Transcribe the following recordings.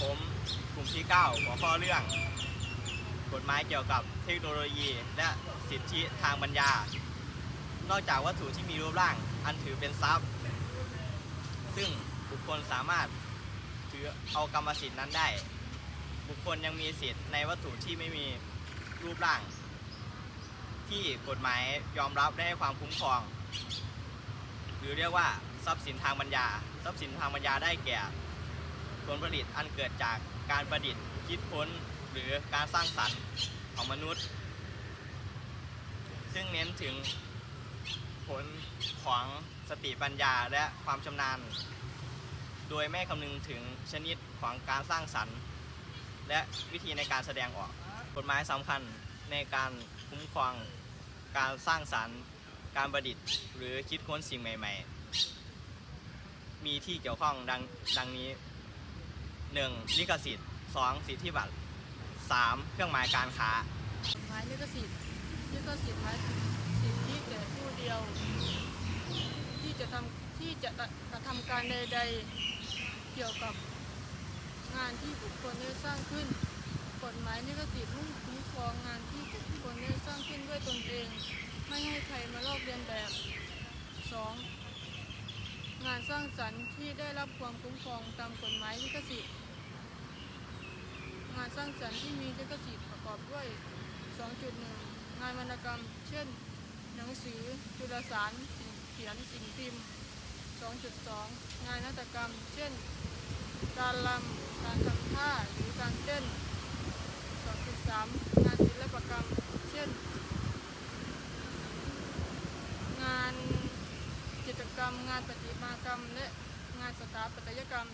ผมกลุ่มที่ 9 หัวข้อเรื่อง กฎหมายเกี่ยวกับเทคโนโลยี และสิทธิทางปัญญา นอกจากวัตถุที่มีรูปร่าง อันถือเป็นทรัพย์ ซึ่งบุคคลสามารถถือเอากรรมสิทธินั้นได้ บุคคลยังมีสิทธิ์ในวัตถุที่ไม่มีรูปร่าง ที่กฎหมายยอมรับและให้ความคุ้มครอง หรือเรียกว่าทรัพย์สินทางปัญญา ทรัพย์สินทางปัญญาได้แก่ ผลผลิตอันเกิดจากการประดิษฐ์คิดค้นหรือการสร้างสรรค์ของมนุษย์ ซึ่งเน้นถึงผลของสติปัญญาและความชำนาญ โดยไม่คำนึงถึงชนิดของการสร้างสรรค์ และวิธีในการแสดงออกกฎหมายสำคัญในการคุ้มครองการสร้างสรรค์ การประดิษฐ์ หรือคิดค้นสิ่งใหม่ ๆ มีที่เกี่ยวข้องดังดังนี้ 1. ลิขสิทธิ์ 2. สิทธิบัตร 3. เครื่องหมายการค้า หมายลิขสิทธิ์ลิขสิทธิ์หมายถึงสิทธิแก่ผู้เดียว ที่จะทำที่จะกระทำการใดๆ เกี่ยวกับงานที่บุคคลได้สร้างขึ้น กฎหมายลิขสิทธิ์มุ่งคุ้มครองงานที่บุคคลได้สร้างขึ้นด้วยตนเอง ไม่ให้ใครมาลอกเลียนแบบ 2. งานสร้างสรรค์ที่ได้รับความคุ้มครองตามกฎหมายลิขสิทธิ์ งานสร้างสรรค์ที่มีลิขสิทธิ์ประกอบด้วย 2.1 งานวรรณกรรม เช่น หนังสือจุลสารสิ่งเขียนสิ่งพิมพ์ 2.2 งานนาฏกรรม เช่น การลำการทำท่าหรือการเต้น 2.3 งานศิลปกรรม เช่น งานจิตรกรรม งานประติ มากรรมและงานสถาปัตยกรรม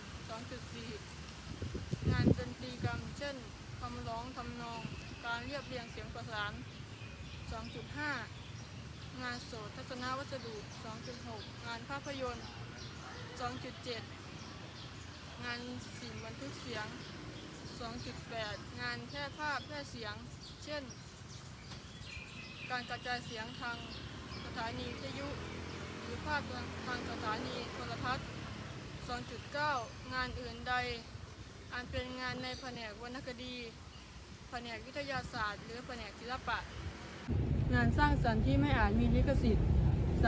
2.4 งานดนตรีกรรม เช่นคำร้องทำนอง การเรียบเรียงเสียงประสาน 2.5 งานโสตทัศนวัสดุ 2.6 งานภาพยนตร์ 2.7 งานสิ่งบันทึกเสียง 2.8 งานแพร่ภาพแพร่เสียง เช่น การกระจายเสียงทางสถานีวิทยุ รือภาพทางสถานีโทรทัศน์ 2.9 งานอื่นใด อันเป็นงานในแผนกวรรณคดี แผนกวิทยาศาสตร์ หรือแผนกศิลปะ งานสร้างสรรค์ที่ไม่อาจมีลิขสิทธิ์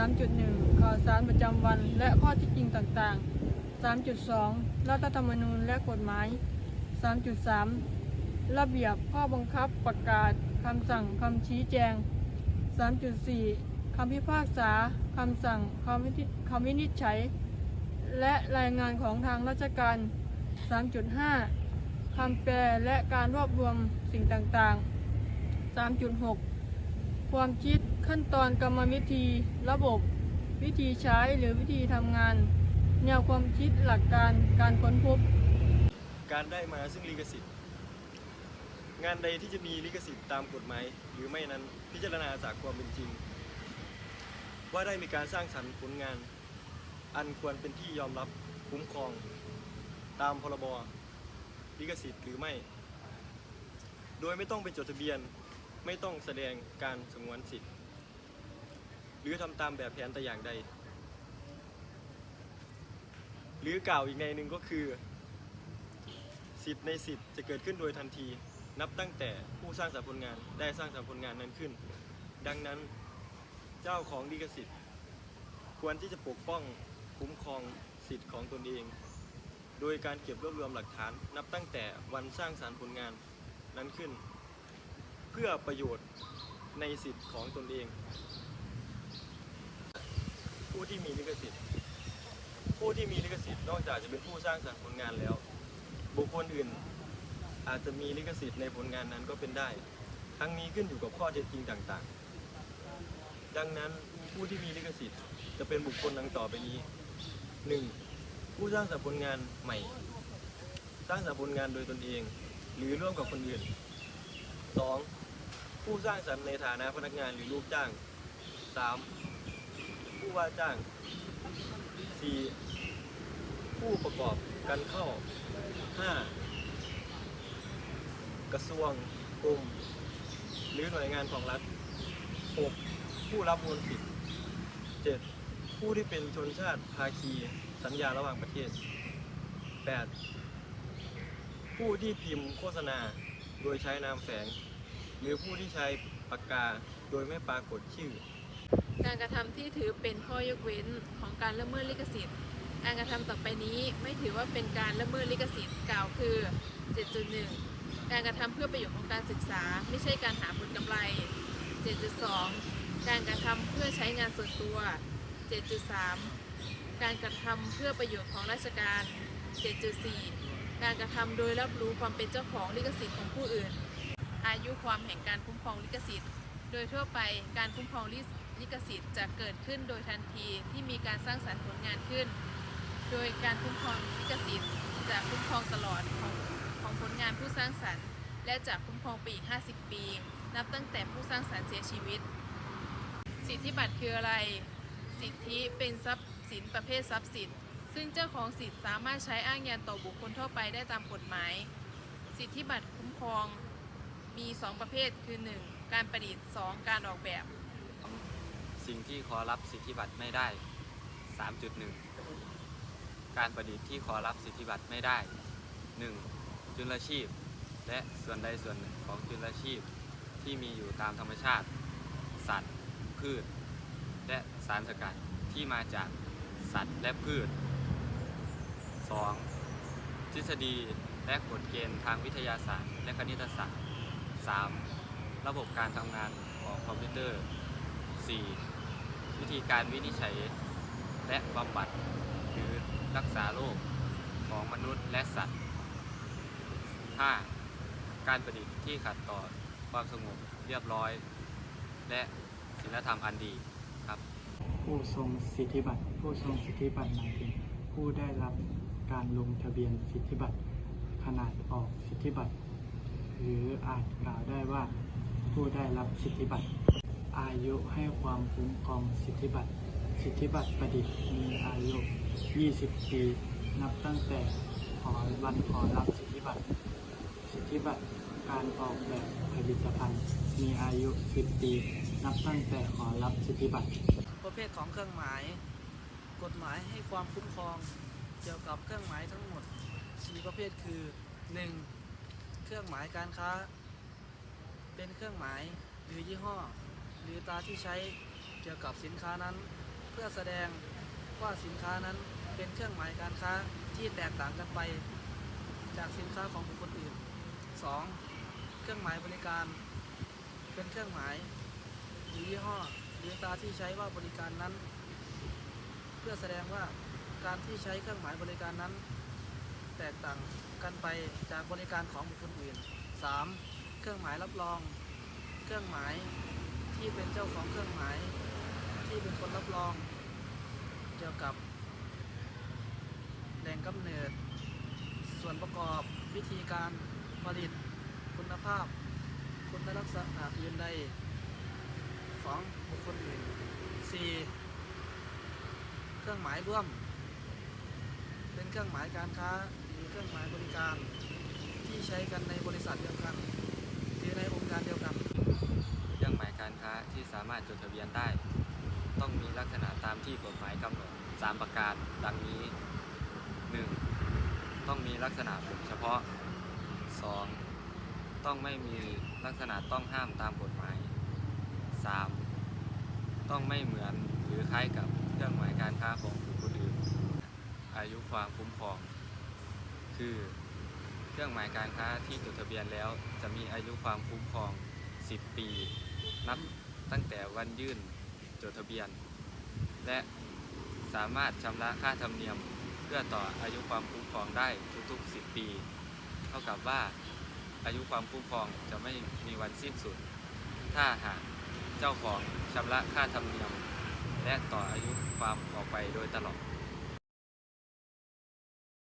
3.1 ข่าวสารประจำวันและข้อที่จริงต่างๆ 3.2 รัฐธรรมนูญและกฎหมาย 3.3 ระเบียบข้อบังคับประกาศคำสั่งคำชี้แจง 3.4 คำพิพากษาคำสั่งคำวินิจฉัย และรายงานของทางราชการ 3.5 คำแปลและการรวบรวมสิ่งต่างๆ 3.6 ความคิดขั้นตอนกรรมวิธี ระบบ วิธีใช้หรือวิธีทำงาน แนวความคิดหลักการการค้นพบ การได้มาซึ่งลิขสิทธิ์งานใดที่จะมีลิขสิทธิ์ตามกฎหมายหรือไม่นั้นพิจารณาจากความเป็นจริง ว่าได้มีการสร้างสรรค์ผลงาน อันควรเป็นที่ยอมรับคุ้มครอง ตามพรบลิขสิทธิ์หรือไม่ โดยไม่ต้องไปจดทะเบียนไม่ต้องแสดงการสงวนสิทธิ์ หรือทำตามแบบแผนแต่อย่างใด หรือกล่าวอีกในหนึ่งก็คือ สิทธิ์ในสิทธิ์จะเกิดขึ้นโดยทันที นับตั้งแต่ผู้สร้างสรรค์ผลงานได้สร้างสรรค์ผลงานนั้นขึ้น ดังนั้น เจ้าของลิขสิทธิ์ ควรที่จะปกป้องคุ้มครองสิทธิ์ของตนเอง โดยการเก็บรวบรวมหลักฐานนับตั้งแต่วันสร้างสรรค์ผลงานนั้นขึ้น เพื่อประโยชน์ในสิทธิ์ของตนเอง ผู้ที่มีลิขสิทธิ์ ผู้ที่มีลิขสิทธิ์นอกจากจะเป็นผู้สร้างสรรค์ผลงานแล้ว บุคคลอื่นอาจจะมีลิขสิทธิ์ในผลงานนั้นก็เป็นได้ ทั้งนี้ขึ้นอยู่กับข้อเท็จจริงต่างๆ ดังนั้นผู้ที่มีลิขสิทธิ์จะเป็นบุคคลดังต่อไปนี้ 1. ผู้สร้างสรรค์ผลงานใหม่ สร้างสรรค์ผลงานโดยตนเอง หรือร่วมกับคนอื่น 2. ผู้สร้างสรรค์ในฐานะพนักงานหรือลูกจ้าง 3. ผู้ว่าจ้าง 4. ผู้ประกอบการเข้า 5. กระทรวงกรมหรือหน่วยงานของรัฐ 6. ผู้รับมวลสิทธิ์ 7. ผู้ที่เป็นชนชาติภาคีสัญญาระหว่างประเทศ 8. ผู้ที่พิมพ์โฆษณาโดยใช้นามแฝง หรือผู้ที่ใช้ปากกาโดยไม่ปรากฏชื่อ การกระทำที่ถือเป็นข้อยกเว้นของการละเมิดลิขสิทธิ์ การกระทำต่อไปนี้ไม่ถือว่าเป็นการละเมิดลิขสิทธิ์กล่าวคือ 7.1 การกระทำเพื่อประโยชน์ของการศึกษา ไม่ใช่การหาผลกำไร 7.2 การกระทำเพื่อใช้งานส่วนตัว 7.3 การกระทำเพื่อประโยชน์ของราชการ 7.4 การกระทำโดยรับรู้ความเป็นเจ้าของลิขสิทธิ์ของผู้อื่น อายุความแห่งการคุ้มครองลิขสิทธิ์ โดยทั่วไปการคุ้มครองลิขสิทธิ์จะเกิดขึ้นโดยทันทีที่มีการสร้างสรรค์ผลงานขึ้น โดยการคุ้มครองลิขสิทธิ์จะคุ้มครองตลอดของของผลงานผู้สร้างสรรค์ และจะคุ้มครองไปอีก 50 ปี นับตั้งแต่ผู้สร้างสรรค์เสียชีวิต สิทธิบัตรคืออะไร สิทธิเป็นทรัพย์สินประเภททรัพย์สิน ซึ่งเจ้าของสิทธิสามารถใช้อ้างยันต่อบุคคลทั่วไปได้ตามกฎหมาย สิทธิบัตรคุ้มครองมี 2 ประเภทคือ 1. การประดิษฐ์ 2. การออกแบบ สิ่งที่ขอรับสิทธิบัตรไม่ได้ 3.1 การประดิษฐ์ที่ขอรับสิทธิบัตรไม่ได้ 1. จุลชีพ และส่วนใดส่วนหนึ่งของจุลชีพที่มีอยู่ตามธรรมชาติ สัตว์ พืช และสารสกัดที่มาจากสัตว์และพืช 2. ทฤษฎีและกฎเกณฑ์ทางวิทยาศาสตร์ และคณิตศาสตร์ 3. ระบบการทำงานของคอมพิวเตอร์ 4. วิธีการวินิจฉัย และบำบัด หรือรักษาโรคของมนุษย์และสัตว์ 5. การประดิษฐ์ที่ขัดต่อความสงบเรียบร้อย และ ศีลธรรมอันดีครับผู้ทรงสิทธิบัตรผู้ทรงสิทธิบัตรหมายถึงผู้ได้รับการลงทะเบียนสิทธิบัตรขนาดออกสิทธิบัตรหรืออาจกล่าวได้ว่าผู้ได้รับสิทธิบัตรอายุให้ความคุ้มครองสิทธิบัตรสิทธิบัตรประดิษฐ์มีอายุ 20 ปี นับตั้งแต่ขอวันขอรับสิทธิบัตรสิทธิบัตรการออกแบบผลิตภัณฑ์มีอายุ 10 ปี นับตั้งแต่ขอรับสิทธิบัตร ประเภทของเครื่องหมาย กฎหมายให้ความคุ้มครองเกี่ยวกับเครื่องหมายทั้งหมด4ประเภทคือ 1. เครื่องหมายการค้า เป็นเครื่องหมายหรือยี่ห้อ หรือตราที่ใช้เกี่ยวกับสินค้านั้น เพื่อแสดงว่าสินค้านั้นเป็นเครื่องหมายการค้าที่แตกต่างกันไป จากสินค้าของบุคคลอื่น 2. เครื่องหมายบริการ เป็นเครื่องหมาย รือยี่ห้อหรือตาที่ใช้ว่าบริการนั้น เพื่อแสดงว่าการที่ใช้เครื่องหมายบริการนั้น แตกต่างกันไปจากบริการของบุคคลอื่น 3. เครื่องหมายรับรอง เครื่องหมายที่เป็นเจ้าของเครื่องหมายที่เป็นคนรับรอง เกี่ยวกับแหล่งกำเนิด ส่วนประกอบวิธีการผลิตคุณภาพ คุณลักษณะอื่นใด ของบุคคลอื่น 4. เครื่องหมายร่วม เป็นเครื่องหมายการค้าหรือเครื่องหมายบริการ ที่ใช้กันในบริษัทเดียวกันหรือในองค์การเดียวกัน เครื่องหมายการค้าที่สามารถจดทะเบียนได้ ต้องมีลักษณะตามที่กฎหมายกำหนด3ประการดังนี้ 1. ต้องมีลักษณะบ่งเฉพาะ 2. ต้องไม่มีลักษณะต้องห้ามตามกฎหมาย 3. ต้องไม่เหมือนหรือคล้ายกับเครื่องหมายการค้าของบุคคลอื่น อายุความคุ้มครอง คือเครื่องหมายการค้าที่จดทะเบียนแล้ว จะมีอายุความคุ้มครอง 10 ปี นับตั้งแต่วันยื่นจดทะเบียน และสามารถชำระค่าธรรมเนียมเพื่อต่ออายุความคุ้มครองได้ทุกๆ 10 ปี เท่ากับว่าอายุความคุ้มครองจะไม่มีวันสิ้นสุด ถ้าหากเจ้าของ ชำระค่าธรรมเนียม และต่ออายุความออกไปโดยตลอด